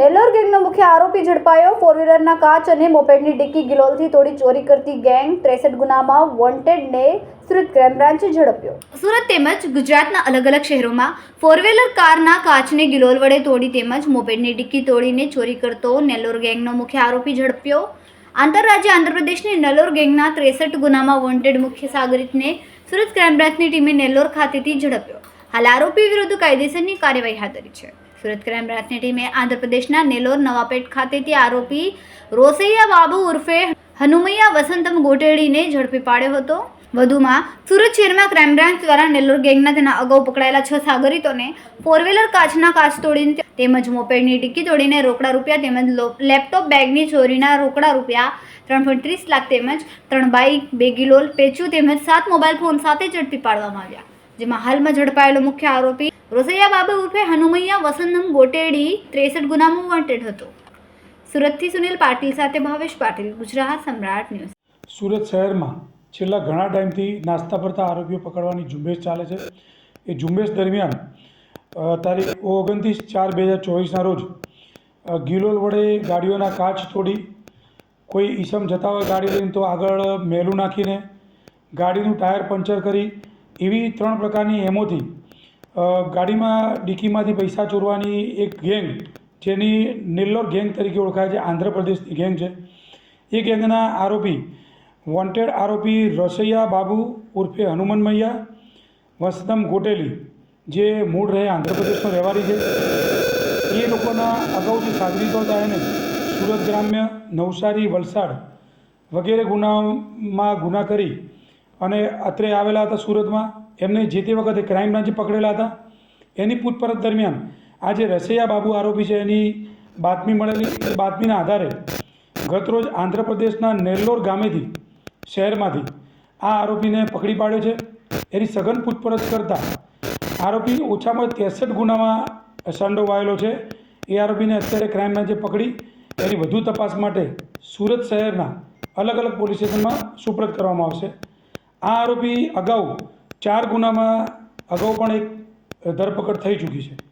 નેલ્લોર ગેંગનો મુખ્ય આરોપી ઝડપાયો. ફોર વ્હીલરના કાચ અને મોપેડની ડિક્કી ગિલોલથી તોડી ચોરી કરતી ગેંગ ત્રેસઠ ગુનામાં વોન્ટેડને સુરત ક્રાઇમ બ્રાન્ચે ઝડપ્યો. સુરત તેમજ ગુજરાતના અલગ અલગ શહેરોમાં ફોર વ્હીલર કારના કાચને ગિલોલ વડે તોડી તેમજ મોપેડની ડિક્કી તોડીને ચોરી કરતો નેલ્લોર ગેંગનો મુખ્ય આરોપી ઝડપ્યો. આંતરરાજ્ય આંધ્રપ્રદેશની નેલ્લોર ગેંગના ત્રેસઠ ગુનામાં વોન્ટેડ મુખ્ય સાગરિતને સુરત ક્રાઇમ બ્રાન્ચની ટીમે નેલ્લોર ખાતેથી ઝડપ્યો. હાલ આરોપી વિરુદ્ધ કાયદેસરની કાર્યવાહી હાથ ધરી છે. સુરત ક્રાઇમ બ્રાન્ચની ટીમે આંધ્રપ્રદેશના નેલોર નવાપેટ ખાતેથી આરોપી રોસૈયા બાબુ ઉર્ફે હનુમૈયા વસંતમ ગોટેડીને ઝડપી પાડ્યો હતો. વધુમાં સુરત શહેરમાં ક્રાઇમ બ્રાન્ચ દ્વારા નેલ્લોર ગેંગના તેના અગાઉ પકડાયેલા છ સાગરીતોને ફોર વ્હીલર કાચના કાચ તોડીને તેમજ મોપેડની ટિક્કી તોડીને રોકડા રૂપિયા તેમજ લેપટોપ બેગની ચોરીના રોકડા રૂપિયા ત્રણ પોઈન્ટ ત્રીસ લાખ તેમજ ત્રણ બાઇક, બે કિલોલ પેચુ તેમજ સાત મોબાઈલ ફોન સાથે ઝડપી પાડવામાં આવ્યા. જેમાં હાલમાં ઝડપાયેલો મુખ્ય આરોપી રોસૈયા બાબુ ઉર્ફે હનુમૈયા વસંતમ ગોટેડી ત્રેસઠ ગુનામાં વોન્ટેડ હતો. સુરતથી સુનિલ પાટીલ સાથે ભાવેશ પાટીલ, ગુજરાત સમ્રાટ ન્યૂઝ. સુરત શહેરમાં છેલ્લા ઘણા ટાઈમથી નાસ્તા ફરતા આરોપીઓ પકડવાની ઝુંબેશ ચાલે છે. એ ઝુંબેશ દરમિયાન તારીખ ઓગણત્રીસ ચાર બે હજાર ચોવીસના રોજ ગિલોલ વડે ગાડીઓના કાચ તોડી, કોઈ ઈસમ જતા હોય ગાડી લઈને તો આગળ મેલું નાખીને ગાડીનું ટાયર પંચર કરી, એવી ત્રણ પ્રકારની એમોથી ગાડીમાં ડિક્કીમાંથી પૈસા ચોરવાની એક ગેંગ, જેની નેલ્લોર ગેંગ તરીકે ઓળખાય છે આંધ્રપ્રદેશની ગેંગ છે. એ ગેંગના આરોપી વોન્ટેડ આરોપી રસૈયા બાબુ ઉર્ફે હનુમાન મૈયા, વસતમ ગોટેલી, જે મૂળ રહે આંધ્રપ્રદેશનો રહેવારી છે. એ લોકોના અગાઉ જે સાગરીતો એને સુરત ગ્રામ્ય નવસારી વલસાડ વગેરે ગુનામાં ગુના કરી અને અત્રે આવેલા હતા સુરતમાં, એમને જે તે વખતે ક્રાઇમ બ્રાન્ચે પકડેલા હતા, એની પૂછપરછ દરમિયાન આ જે રસૈયા બાબુ આરોપી છે, એની બાતમી મળેલી બાતમીના આધારે ગતરોજ આંધ્રપ્રદેશના નેલ્લોર ગામેથી, શહેરમાંથી આ આરોપીને પકડી પાડ્યો છે. એની સઘન પૂછપરછ કરતાં આરોપી ઓછામાં ત્રેસઠ ગુનામાં સંડોવાયેલો છે. એ આરોપીને અત્યારે ક્રાઇમ બ્રાન્ચે પકડી, એની વધુ તપાસ માટે સુરત શહેરના અલગ અલગ પોલીસ સ્ટેશનમાં સુપ્રત કરવામાં આવશે. આ આરોપી અગાઉ ચાર ગુનામાં અગાઉ પણ એક ધરપકડ થઈ ચૂકી છે.